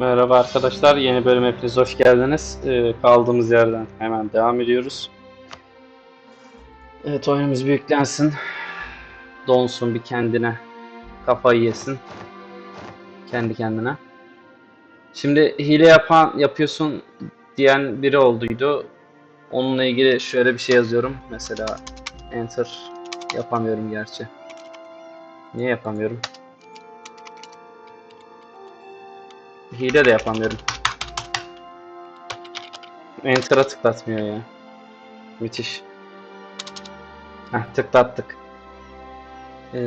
Merhaba arkadaşlar, yeni bölüm hepiniz hoş geldiniz. Ee, kaldığımız yerden hemen devam ediyoruz. Evet, oyunumuz büyüklensin. Donsun bir kendine. Kafayı yesin. Kendi kendine. Şimdi hile yapan yapıyorsun diyen biri olduydu. Onunla ilgili şöyle bir şey yazıyorum. Mesela enter yapamıyorum gerçi. Niye yapamıyorum? Hile de yapamıyorum. Enter'a tıklatmıyor ya. Müthiş. Heh, tıklattık. Ee,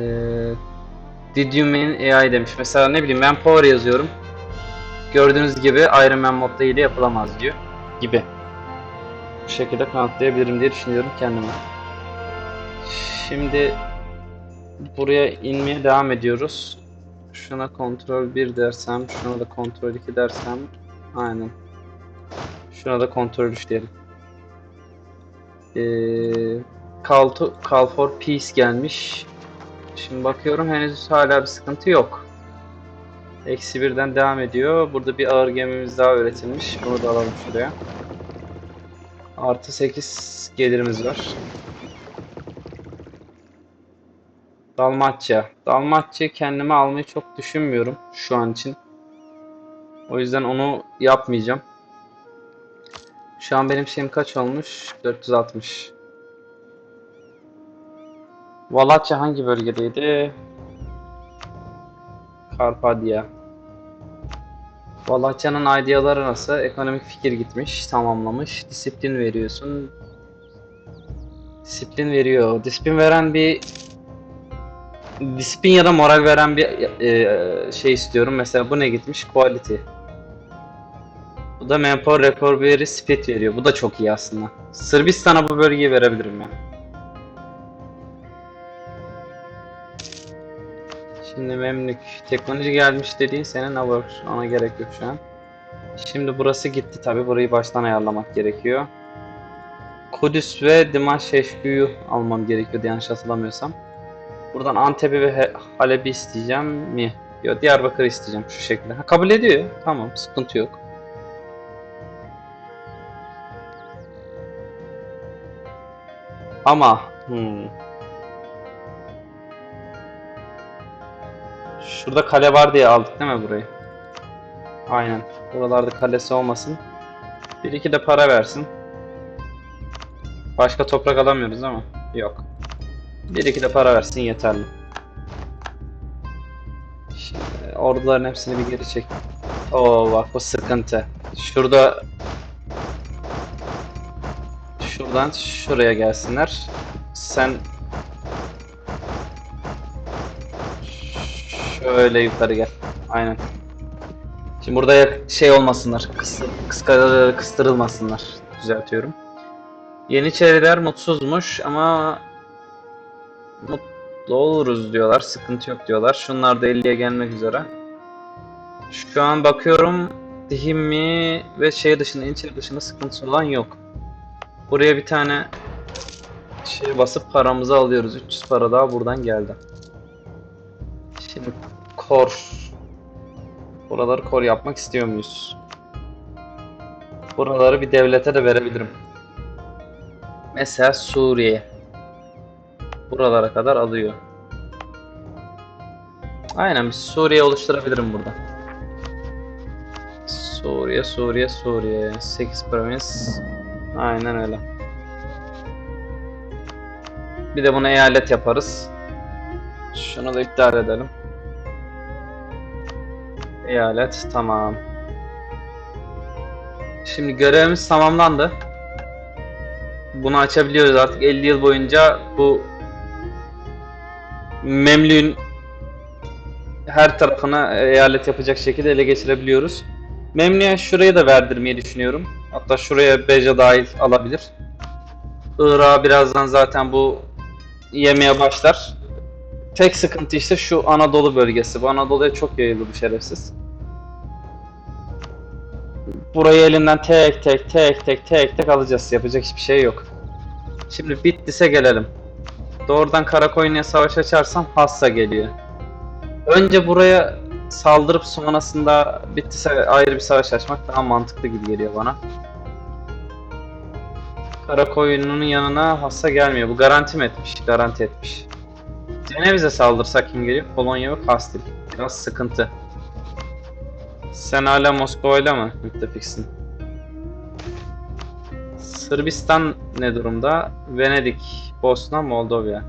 did you mean AI demiş. Mesela ne bileyim ben power yazıyorum. Gördüğünüz gibi Iron Man modda hile yapılamaz diyor. Gibi. Bu şekilde kanıtlayabilirim diye düşünüyorum kendime. Şimdi buraya inmeye devam ediyoruz. Şuna kontrol 1 dersem, şuna da kontrol 2 dersem, aynen. Şuna da kontrol 3 diyelim. Ee, call, to, call for peace gelmiş. Şimdi bakıyorum henüz hala bir sıkıntı yok. Eksi birden devam ediyor. Burada bir ağır gemimiz daha üretilmiş. Bunu da alalım şuraya. Artı 8 gelirimiz var. Dalmatça. Dalmatça kendime almayı çok düşünmüyorum şu an için. O yüzden onu yapmayacağım. Şu an benim şeyim kaç olmuş? 460. Valatya hangi bölgedeydi? Karpadya. Valatya'nın ideaları nasıl? Ekonomik fikir gitmiş, tamamlamış. Disiplin veriyorsun. Disiplin veriyor. Disiplin veren bir disiplin ya da moral veren bir e, şey istiyorum. Mesela bu ne gitmiş? Quality. Bu da Manpower Recovery Speed veriyor. Bu da çok iyi aslında. Sırbistan'a bu bölgeyi verebilirim ya. Şimdi Memlük. Teknoloji gelmiş dediğin senin var? Ona gerek yok şu an. Şimdi burası gitti tabi. Burayı baştan ayarlamak gerekiyor. Kudüs ve Dimaşeşkü'yü almam gerekiyordu yanlış hatırlamıyorsam. Buradan Antep'i ve Halep'i isteyeceğim mi? Yok Diyarbakır'ı isteyeceğim şu şekilde. Ha, kabul ediyor. Tamam sıkıntı yok. Ama hmm. Şurada kale var diye aldık değil mi burayı? Aynen. Buralarda kalesi olmasın. Bir iki de para versin. Başka toprak alamıyoruz ama. Yok. Bir iki de para versin yeterli. Şimdi orduların hepsini bir geri çek. Oo bak bu sıkıntı. Şurada şuradan şuraya gelsinler. Sen şöyle yukarı gel. Aynen. Şimdi burada şey olmasınlar. Kıstırılmasınlar. Düzeltiyorum. Yeniçeriler mutsuzmuş ama mutlu oluruz diyorlar. Sıkıntı yok diyorlar. Şunlar da 50'ye gelmek üzere. Şu an bakıyorum Dihimmi ve şey dışında, Yeniçeri dışında sıkıntısı olan yok. Buraya bir tane şey basıp paramızı alıyoruz. 300 para daha buradan geldi. Şimdi kor. Buraları kor yapmak istiyor muyuz? Buraları bir devlete de verebilirim. Mesela Suriye. Buralara kadar alıyor. Aynen bir Suriye oluşturabilirim burada. Suriye, Suriye, Suriye. 8 provins. Aynen öyle. Bir de bunu eyalet yaparız. Şunu da iptal edelim. Eyalet tamam. Şimdi görevimiz tamamlandı. Bunu açabiliyoruz artık 50 yıl boyunca bu Memlük'ün her tarafına eyalet yapacak şekilde ele geçirebiliyoruz. Memlük'e şurayı da verdirmeyi düşünüyorum. Hatta şuraya Beja dahil alabilir. Irak'a birazdan zaten bu yemeye başlar. Tek sıkıntı işte şu Anadolu bölgesi. Bu Anadolu'ya çok yayıldı bu şerefsiz. Burayı elinden tek tek tek tek tek tek alacağız. Yapacak hiçbir şey yok. Şimdi Bitlis'e gelelim. Doğrudan Karakoyunlu'ya savaş açarsam Hassa geliyor. Önce buraya saldırıp sonrasında bittiyse ayrı bir savaş açmak daha mantıklı gibi geliyor bana. Karakoyunun yanına hassa gelmiyor. Bu garanti mi etmiş? Garanti etmiş. Ceneviz'e saldırsak kim geliyor? Polonya ve Kastil. Biraz sıkıntı. Sen hala Moskova'yla mı müttefiksin? Sırbistan ne durumda? Venedik, Bosna, Moldova.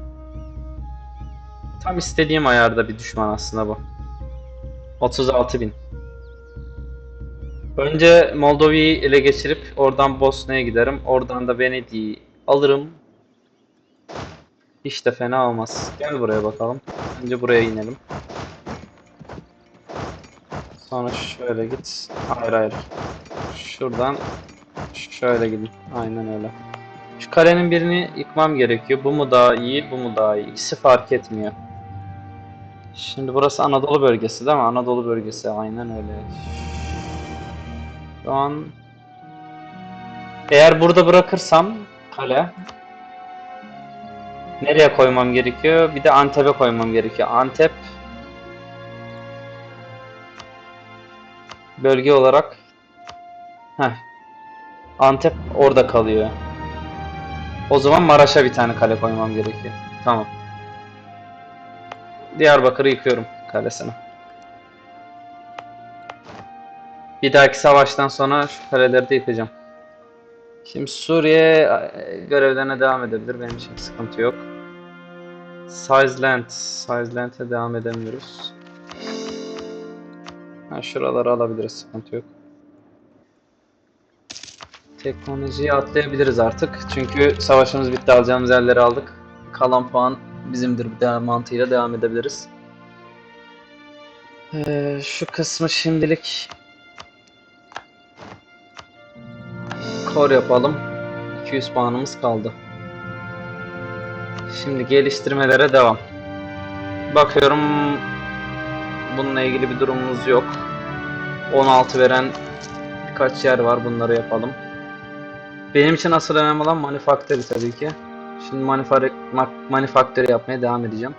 Tam istediğim ayarda bir düşman aslında bu. 36 bin. Önce Moldova'yı ele geçirip oradan Bosna'ya giderim. Oradan da Venedik'i alırım. Hiç de fena olmaz. Gel buraya bakalım. Önce buraya inelim. Sonra şöyle git. Hayır hayır. Şuradan şöyle gidin. Aynen öyle. Şu kalenin birini yıkmam gerekiyor. Bu mu daha iyi, bu mu daha iyi? İkisi fark etmiyor. Şimdi burası Anadolu bölgesi değil mi? Anadolu bölgesi aynen öyle. Şu an eğer burada bırakırsam kale nereye koymam gerekiyor? Bir de Antep'e koymam gerekiyor. Antep bölge olarak Heh. Antep orada kalıyor. O zaman Maraş'a bir tane kale koymam gerekiyor. Tamam. Diyarbakır'ı yıkıyorum kalesini. Bir dahaki savaştan sonra şu kaleleri de yıkacağım. Şimdi Suriye e, görevlerine devam edebilir. Benim için sıkıntı yok. Sizeland. Sizeland'e devam edemiyoruz. Ha, şuraları alabiliriz. Sıkıntı yok. Teknolojiyi atlayabiliriz artık. Çünkü savaşımız bitti. Alacağımız yerleri aldık. Kalan puan bizimdir de mantığıyla devam edebiliriz. Ee, şu kısmı şimdilik kor yapalım. 200 puanımız kaldı. Şimdi geliştirmelere devam. Bakıyorum bununla ilgili bir durumumuz yok. 16 veren birkaç yer var. Bunları yapalım. Benim için asıl önemli olan manufactory tabii ki. Şimdi manufactory, manufactory yapmaya devam edeceğim.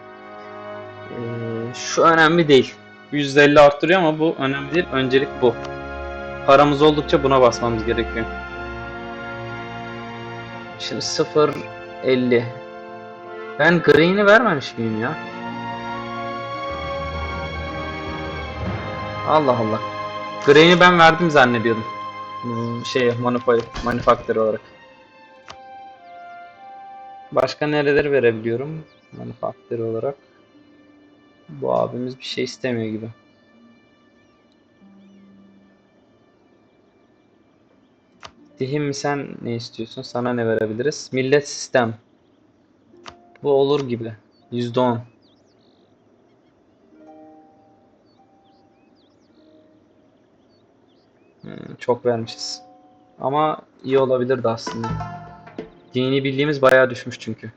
Ee, şu önemli değil. %50 arttırıyor ama bu önemli değil. Öncelik bu. Paramız oldukça buna basmamız gerekiyor. Şimdi 0.50 Ben green'i vermemiş miyim ya? Allah Allah. Green'i ben verdim zannediyordum. Hmm, Şey, manufactory olarak. Başka nereleri verebiliyorum? Manufactory olarak. Bu abimiz bir şey istemiyor gibi. Dihim sen ne istiyorsun? Sana ne verebiliriz? Millet sistem. Bu olur gibi. %10. Çok vermişiz. Ama iyi olabilirdi aslında. Dini bildiğimiz bayağı düşmüş çünkü.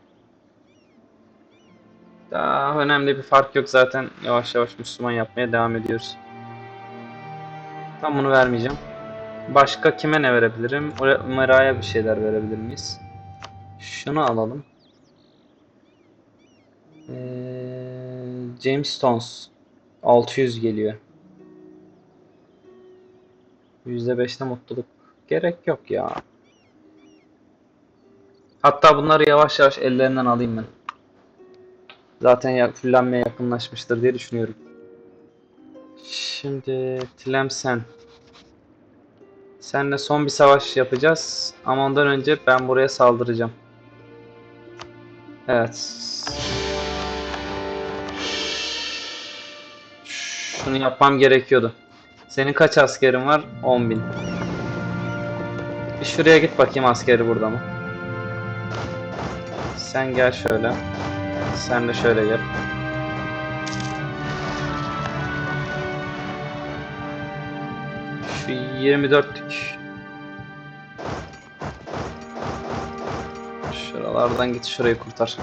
Daha önemli bir fark yok zaten. Yavaş yavaş Müslüman yapmaya devam ediyoruz. Tam bunu vermeyeceğim. Başka kime ne verebilirim? Umera'ya bir şeyler verebilir miyiz? Şunu alalım. Ee, James Stones 600 geliyor. %5'te mutluluk. Gerek yok ya. Hatta bunları yavaş yavaş ellerinden alayım ben. Zaten ya, fullenmeye yakınlaşmıştır diye düşünüyorum. Şimdi Tlemcen. Seninle son bir savaş yapacağız. Ama ondan önce ben buraya saldıracağım. Evet. Şunu yapmam gerekiyordu. Senin kaç askerin var? 10.000. Bir şuraya git bakayım askeri burada mı? Sen gel şöyle. Sen de şöyle gel. Şu 24'lük. Şuralardan git şurayı kurtar.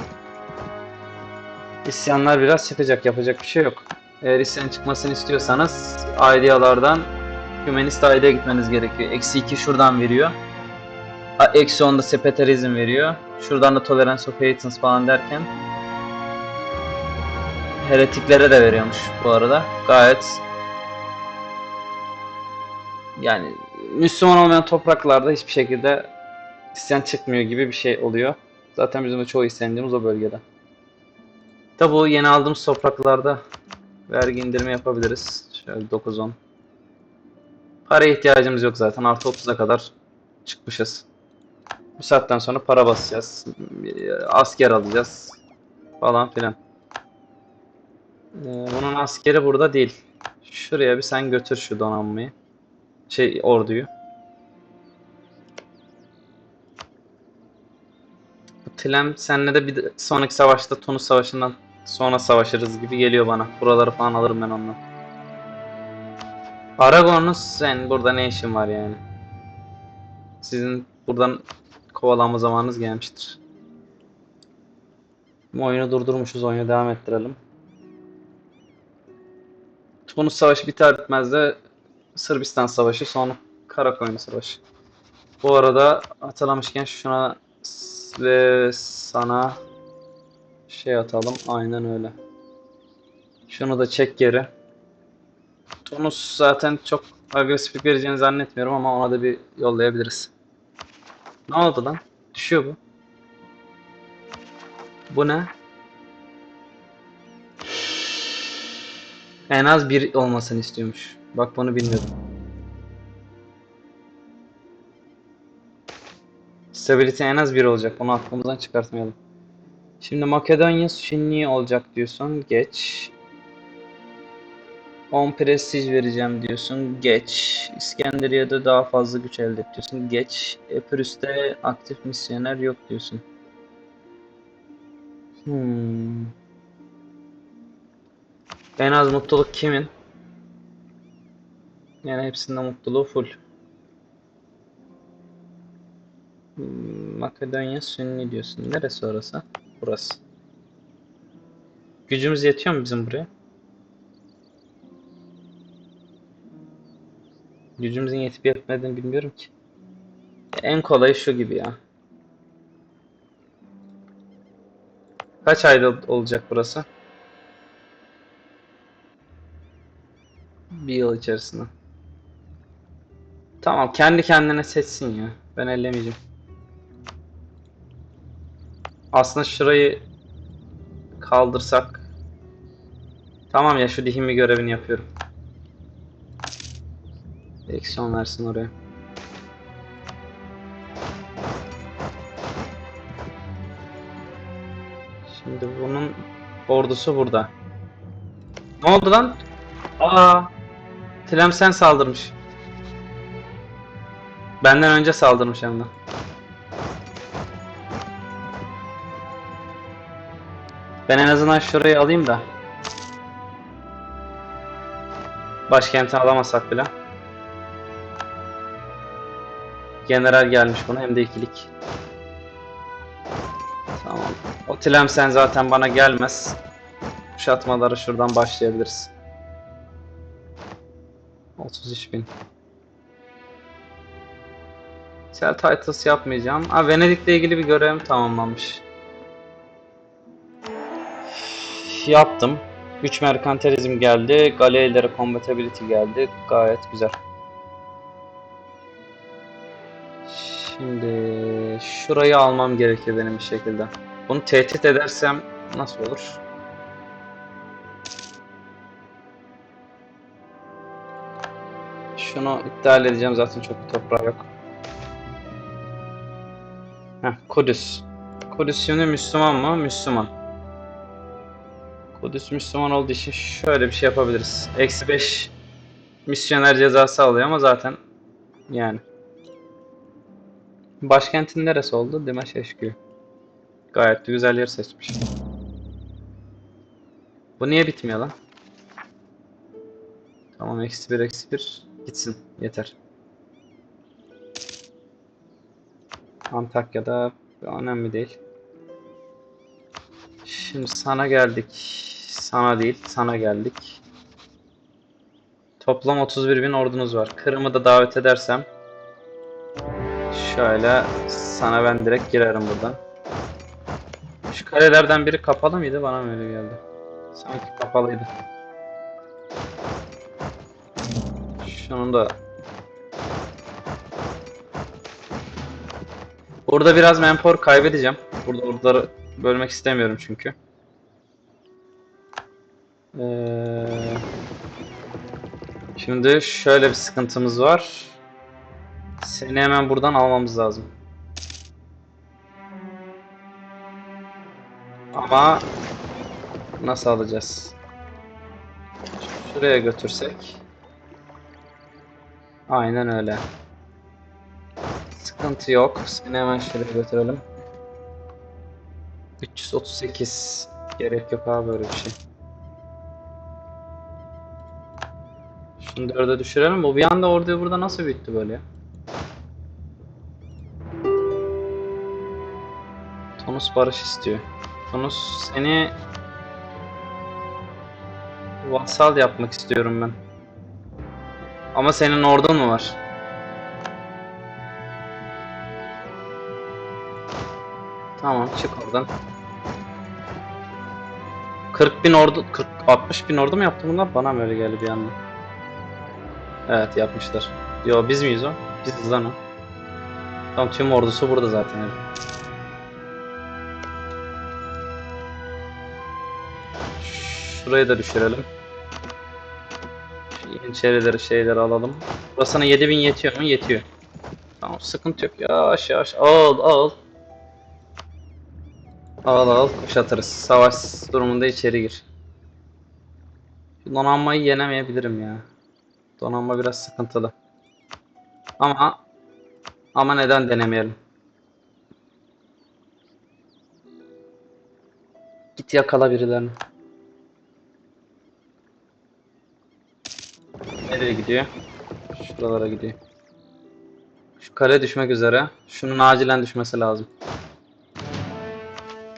İsyanlar biraz çıkacak. Yapacak bir şey yok. Eğer isyan çıkmasını istiyorsanız idealardan Humanist idea'ya gitmeniz gerekiyor. Eksi 2 şuradan veriyor. Eksi 10'da sepetarizm veriyor. Şuradan da Tolerance of Hatens falan derken heretiklere de veriyormuş bu arada. Gayet yani Müslüman olmayan topraklarda hiçbir şekilde isyan çıkmıyor gibi bir şey oluyor. Zaten bizim de çoğu isyancımız o bölgede. Tabi bu yeni aldığımız topraklarda vergi indirimi yapabiliriz. Şöyle 9-10. Paraya ihtiyacımız yok zaten. Artı 30'a kadar çıkmışız. Bu saatten sonra para basacağız. Asker alacağız. Falan filan. Ee, bunun askeri burada değil. Şuraya bir sen götür şu donanmayı. Şey orduyu. Bu Tlem senle de bir sonraki savaşta Tunus Savaşı'ndan sonra savaşırız gibi geliyor bana. Buraları falan alırım ben ondan. Aragon'un sen burada ne işin var yani? Sizin buradan kovalanma zamanınız gelmiştir. Bu oyunu durdurmuşuz. Oyunu devam ettirelim. Tunus Savaşı biter bitmez de Sırbistan Savaşı sonra Karakoyun Savaşı. Bu arada hatırlamışken şuna ve sana şey atalım. Aynen öyle. Şunu da çek geri. Tunus zaten çok agresiflik vereceğini zannetmiyorum ama ona da bir yollayabiliriz. Ne oldu lan? Düşüyor bu. Bu ne? En az bir olmasını istiyormuş. Bak bunu bilmiyordum. Stability en az bir olacak. Bunu aklımızdan çıkartmayalım. Şimdi Makedonya Sünni olacak diyorsun. Geç. 10 prestij vereceğim diyorsun. Geç. İskenderiye'de daha fazla güç elde et diyorsun. Geç. Epirüs'te aktif misyoner yok diyorsun. Hmm. En az mutluluk kimin? Yani hepsinde mutluluğu full. Hmm, Makedonya Sünni diyorsun. Neresi orası? Burası. Gücümüz yetiyor mu bizim buraya? Gücümüzün yetip yetmediğini bilmiyorum ki. En kolayı şu gibi ya. Kaç ayda olacak burası? Bir yıl içerisinde. Tamam kendi kendine seçsin ya. Ben ellemeyeceğim. Aslında şurayı kaldırsak. Tamam ya şu dihimi görevini yapıyorum. Eksiyon versin oraya. Şimdi bunun ordusu burada. Ne oldu lan? Aa, Tlemcen saldırmış. Benden önce saldırmış hem. Ben en azından şurayı alayım da. Başkenti alamasak bile. General gelmiş buna hem de ikilik. Tamam. O Tlemcen zaten bana gelmez. Kuşatmaları şuradan başlayabiliriz. 33 bin. Sel Titles yapmayacağım. Ha Venedik'le ilgili bir görevim tamamlanmış. Yaptım. Güç merkantilizm geldi. Galilere combatability geldi. Gayet güzel. Şimdi şurayı almam gerekir benim bir şekilde. Bunu tehdit edersem nasıl olur? Şunu iptal edeceğim zaten çok bir toprağı yok. Heh, Kudüs. Kudüs şimdi Müslüman mı? Müslüman. Kudüs Müslüman olduğu için şöyle bir şey yapabiliriz. Eksi 5 misyoner cezası alıyor ama zaten yani. Başkentin neresi oldu? Dimaşeşkü. Gayet de güzel yer seçmiş. Bu niye bitmiyor lan? Tamam eksi 1 eksi 1 gitsin yeter. Antakya'da önemli değil. Şimdi sana geldik. Sana değil, sana geldik. Toplam 31 bin ordunuz var. Kırım'ı da davet edersem şöyle sana ben direkt girerim buradan. Şu karelerden biri kapalı mıydı? Bana mı öyle geldi? Sanki kapalıydı. Şunu da Burada biraz menpor kaybedeceğim. Burada orduları bölmek istemiyorum çünkü. Ee, şimdi şöyle bir sıkıntımız var. Seni hemen buradan almamız lazım. Ama nasıl alacağız? Şuraya götürsek. Aynen öyle. Sıkıntı yok. Seni hemen şuraya götürelim. 338. Gerek yok abi böyle bir şey. Dörde düşürelim. Bu bir anda orduyu burada nasıl büyüttü böyle ya? Tonus barış istiyor. Tonus seni vassal yapmak istiyorum ben. Ama senin ordun mu var? Tamam çık oradan. 40 bin ordu, 40, 60 bin ordu mu yaptı bunlar? Bana mı öyle geldi bir anda? Evet yapmışlar. Yo biz miyiz o? Biziz lan o. Tamam tüm ordusu burada zaten. herif. Şurayı da düşürelim. Şu Yeniçerileri şeyleri alalım. Burasına 7000 yetiyor mu? Yetiyor. Tamam sıkıntı yok. Yavaş yavaş. Al al. Al al kuşatırız. Savaş durumunda içeri gir. Donanmayı yenemeyebilirim ya. Donanma biraz sıkıntılı. Ama ama neden denemeyelim? Git yakala birilerini. Nereye gidiyor? Şuralara gidiyor. Şu kale düşmek üzere. Şunun acilen düşmesi lazım.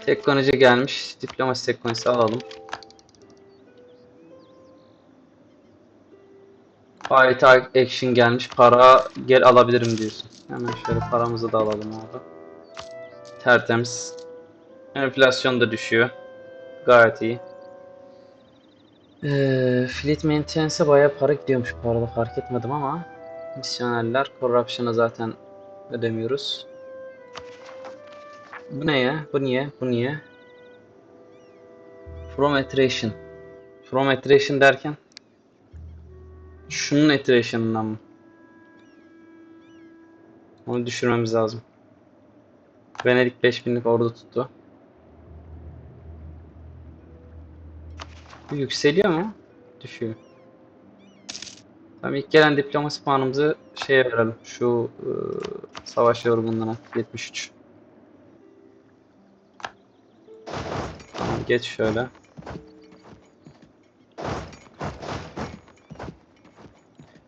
Teknoloji gelmiş. Diplomasi teknolojisi alalım. Fight action gelmiş. Para gel alabilirim diyorsun. Hemen şöyle paramızı da alalım abi. Tertemiz. Enflasyon da düşüyor. Gayet iyi. Ee, Fleet Maintenance'e bayağı para gidiyormuş bu arada fark etmedim ama misyonerler Corruption'a zaten ödemiyoruz. Bu ne ya? Bu niye? Bu niye? From iteration. From iteration derken şunun iteration'ından mı? Onu düşürmemiz lazım. Venedik 5000'lik ordu tuttu. Bu yükseliyor mu? Düşüyor. Tamam ilk gelen diplomasi puanımızı şeye verelim. Şu e, savaş yorgunluğuna 73. Tamam geç şöyle.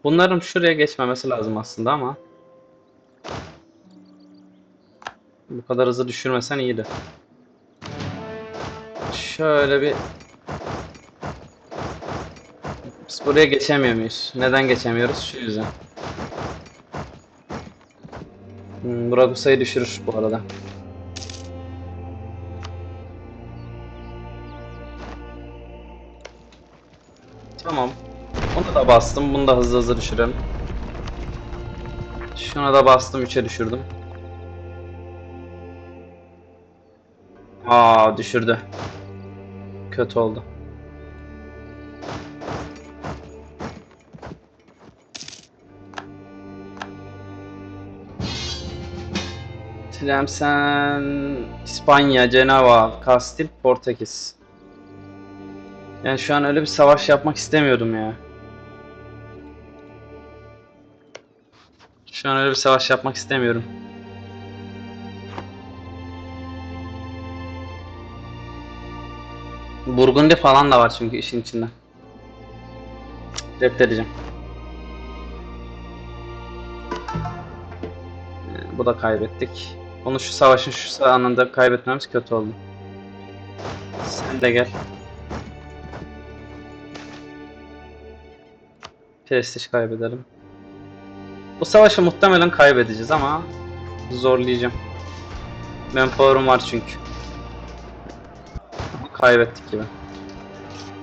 Bunların şuraya geçmemesi lazım aslında ama bu kadar hızlı düşürmesen iyiydi. Şöyle bir biz buraya geçemiyor muyuz? Neden geçemiyoruz? Şu yüzden. Hmm, Bragusa'yı düşürür bu arada. Bastım. Bunu da hızlı hızlı düşürelim. Şuna da bastım. 3'e düşürdüm. Aa düşürdü. Kötü oldu. Tlemcen, İspanya, Cenova, Kastil, Portekiz. Yani şu an öyle bir savaş yapmak istemiyorum ya. Şu an öyle bir savaş yapmak istemiyorum. Burgundi falan da var çünkü işin içinde. Reddedeceğim. Ee, Bu da kaybettik. Onu şu savaşın şu anında kaybetmemiz kötü oldu. Sen de gel. Prestij kaybedelim. Bu savaşı muhtemelen kaybedeceğiz ama zorlayacağım. Manpower'um var çünkü. Kaybettik gibi.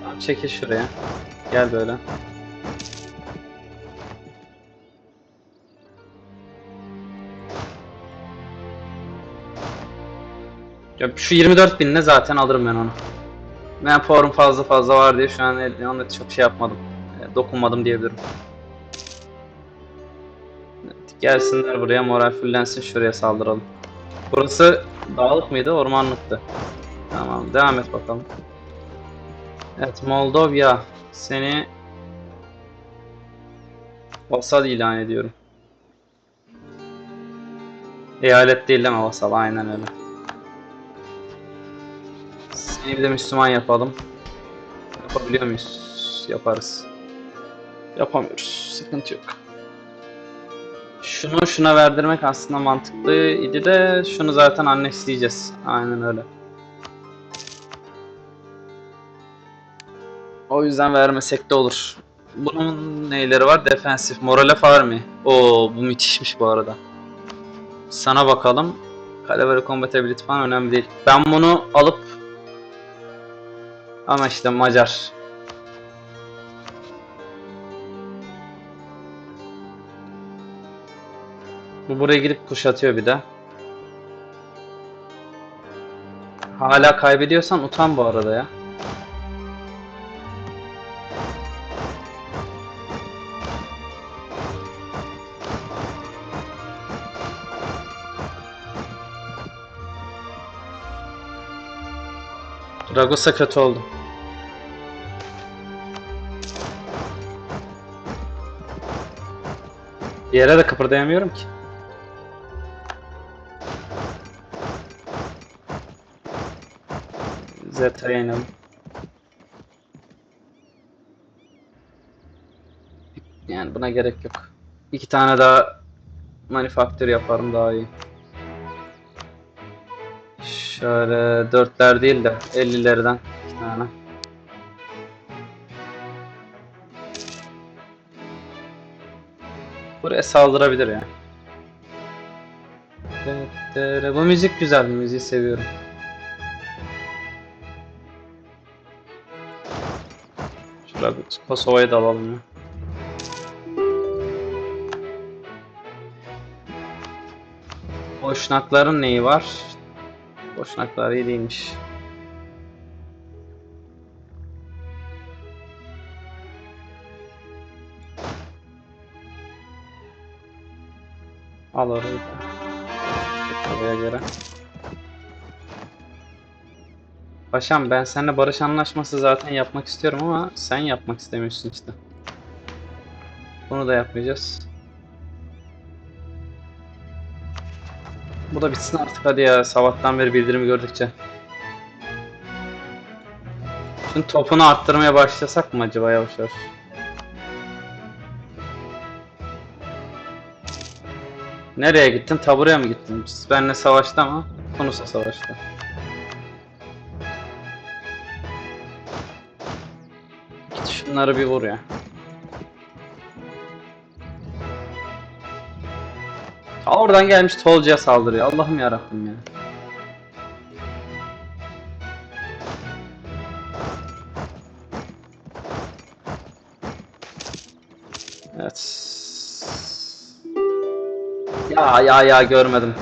Tamam çekil şuraya. Gel böyle. Ya şu 24 binle zaten alırım ben onu. Ben puanım fazla fazla var diye şu an onunla çok şey yapmadım. E, Dokunmadım diyebilirim. Gelsinler buraya moral fullensin şuraya saldıralım. Burası dağlık mıydı? Ormanlıktı. Tamam devam et bakalım. Evet Moldova seni vasal ilan ediyorum. Eyalet değil deme vasal aynen öyle. Seni bir de Müslüman yapalım. Yapabiliyor muyuz? Yaparız. Yapamıyoruz. Sıkıntı yok. Şunu şuna verdirmek aslında mantıklı idi de şunu zaten annesleyeceğiz. Aynen öyle. O yüzden vermesek de olur. Bunun neyleri var? Defensif. Morale Farmi. Oo bu müthişmiş bu arada. Sana bakalım. Caliber Compatibility falan önemli değil. Ben bunu alıp ama işte Macar. Bu buraya gidip kuşatıyor bir de. Hala kaybediyorsan utan bu arada ya. Ragosa kötü oldu. Yere de kıpırdayamıyorum ki. İnelim. Yani buna gerek yok. İki tane daha manifaktür yaparım daha iyi. Şöyle dörtler değil de 50'lerden iki tane. Buraya saldırabilir ya. Bu müzik güzel, müziği seviyorum. Şurada bir Kosova'yı da alalım ya. Boşnakların neyi var? Boşnaklar iyi değilmiş. Al orayı da. Oraya göre. Paşam ben seninle barış anlaşması zaten yapmak istiyorum ama sen yapmak istemiyorsun işte. Bunu da yapmayacağız. Bu da bitsin artık hadi ya sabahtan beri bildirimi gördükçe. Şimdi topunu arttırmaya başlasak mı acaba yavaş yavaş? Nereye gittin? Taburaya mı gittin? Siz benimle savaşta mı? Tunus'a savaşta. Şunları bir vur ya. Ta oradan gelmiş Tolca'ya saldırıyor. Allah'ım yarabbim ya. Evet. Ya ya ya görmedim.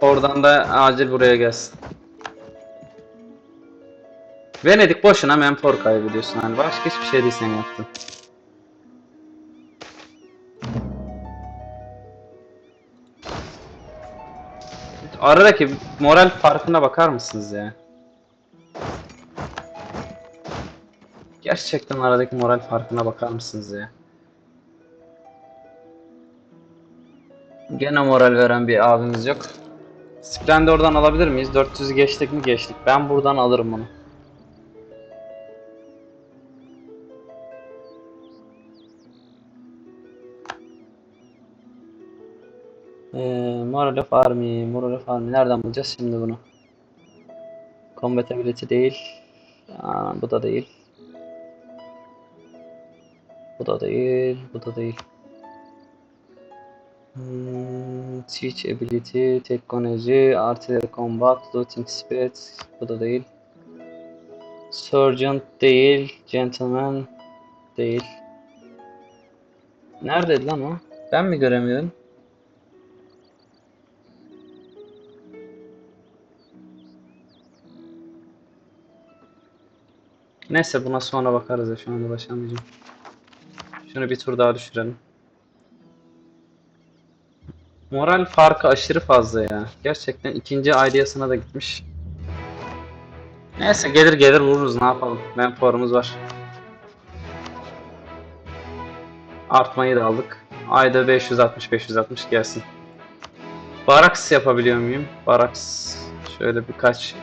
Oradan da acil buraya gelsin. Venedik boşuna mentor kaybediyorsun hani başka hiçbir şey değil sen yaptın. Aradaki moral farkına bakar mısınız ya? Gerçekten aradaki moral farkına bakar mısınız ya? Gene moral veren bir abimiz yok. Splendor'dan alabilir miyiz? 400'ü geçtik mi? Geçtik. Ben buradan alırım bunu. Ee, Moral of Army, Moral of Army. Nereden bulacağız şimdi bunu? Compatibility değil. Aa, bu da değil. Bu da değil, bu da değil. Hmm, teach ability, teknoloji, artillery combat, looting speed, bu da değil. Sergeant değil, gentleman, Değil. Neredeydi lan o? Ben mi göremiyorum? Neyse buna sonra bakarız ya şu anda ulaşamayacağım. Şunu bir tur daha düşürelim. Moral farkı aşırı fazla ya. Gerçekten ikinci ideasına da gitmiş. Neyse gelir gelir vururuz ne yapalım. Manpower'ımız var. Artmayı da aldık. Ayda 560 560 gelsin. Baraks yapabiliyor muyum? Baraks şöyle birkaç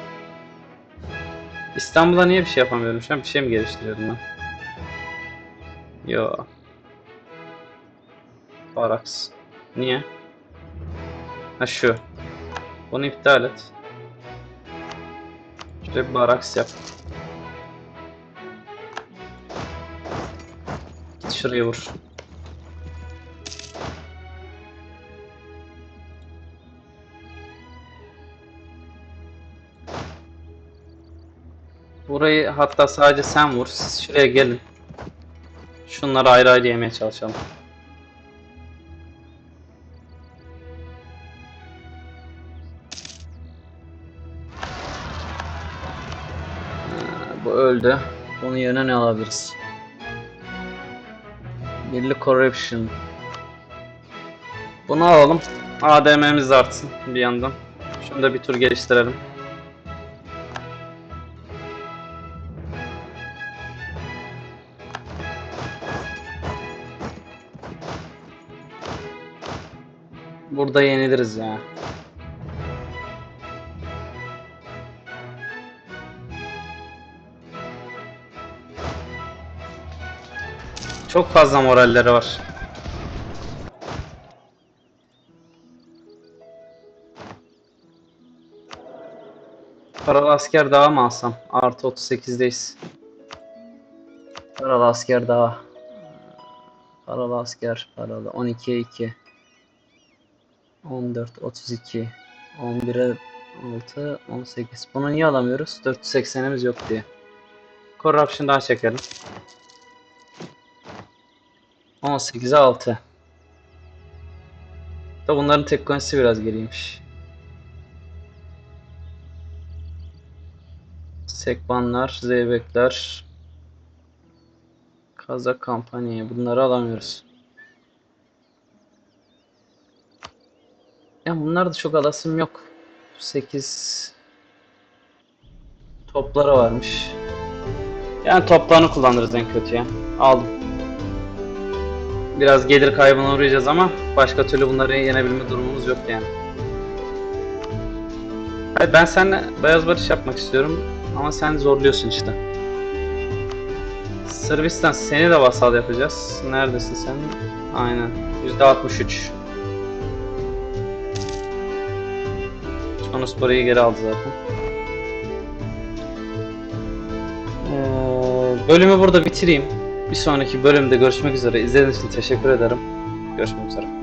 İstanbul'a niye bir şey yapamıyorum? Şu an bir şey mi geliştiriyorum ben? Yo. Baraks. Niye? Ha şu. Bunu iptal et. Şöyle bir baraks yap. Git şuraya vur. Burayı hatta sadece sen vur. Siz şuraya gelin. Şunları ayrı ayrı yemeye çalışalım. Öldü. Bunun yerine ne alabiliriz? Birlik Corruption. Bunu alalım. ADM'miz artsın bir yandan. Şunu da bir tur geliştirelim. Burada yeniliriz ya. Çok fazla moralleri var. Paralı asker daha mı alsam? Artı 38'deyiz. Paralı asker daha. Paralı asker paralı. 12'ye 2. 14, 32, 11'e 6, 18. Bunu niye alamıyoruz? 480'imiz yok diye. Corruption daha çekelim. 18'e 6. Da bunların teknolojisi biraz geriymiş. Sekbanlar, zeybekler, Kazak kampanya bunları alamıyoruz. Ya bunlar da çok alasım yok. 8 topları varmış. Yani toplarını kullanırız en kötü ya. Aldım. Biraz gelir kaybına uğrayacağız ama başka türlü bunları yenebilme durumumuz yok yani. Hayır ben seninle beyaz barış yapmak istiyorum ama sen zorluyorsun işte. Sırbistan seni de vasal yapacağız. Neredesin sen? Aynen. %63. Yunus burayı geri aldı zaten. Ee, bölümü burada bitireyim. Bir sonraki bölümde görüşmek üzere. İzlediğiniz için teşekkür ederim. Görüşmek üzere.